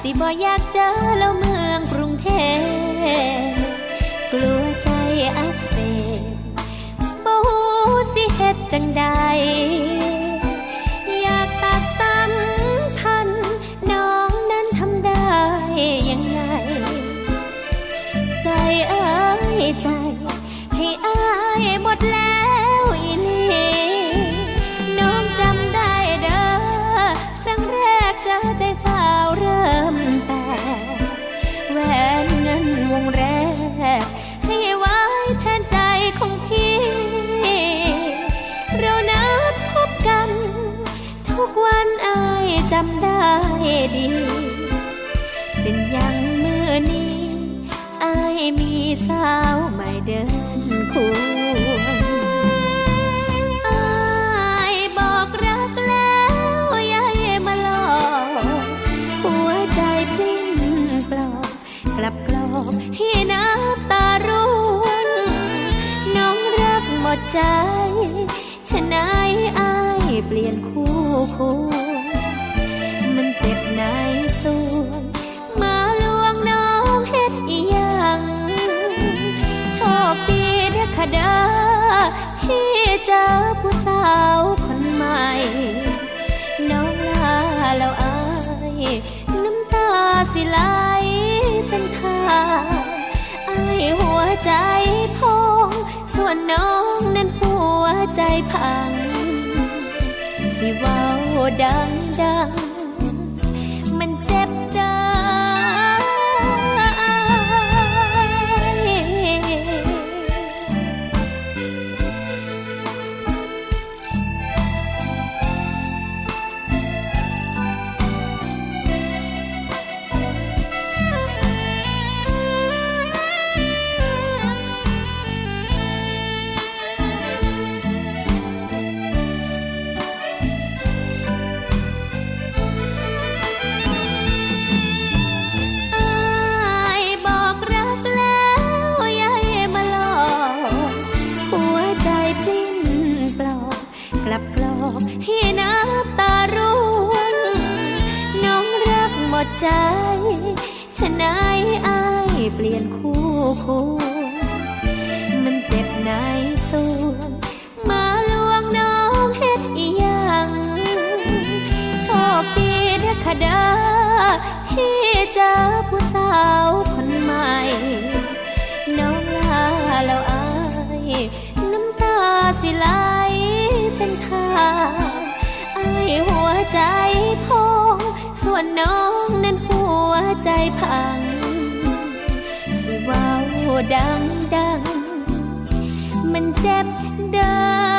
สี่บอยากเจอแล้วเมืองกรุงเทพกลัวใจอักเสบบ่ฮู้สิเฮ็ดจังใด งแรก ให้ไว้แทนใจของพี่ เรานัดพบกัน ทุกวันอายจำได้ดี บให้น้ำตาร่วงน้องรักหมดใจฉะนายอายเปลี่ยนคู่ควรมันเจ็บในส่วนมาลวงน้องเฮ็ดอีหยังโชคดีเด้อค่ะเด้อที่เจอผู้สาวคนใหม่ น้องลาแล้วอายน้ำตาสิไหล เว้าดังดัง ใจฉะนายอายเปลี่ยนคู่ควรมันเจ็บในส่วนมาลวงน้องเฮ็ดอีหยังโชคดีเด้อค่ะเด้อที่เจอผู้สาวคนใหม่ น้องลาแล้วอายน้ำตาสิไหลเป็นทางอายหัวใจพองส่วนน้องนั้นหัว ใจพัง สิว้าดังดัง มันเจ็บเด้อ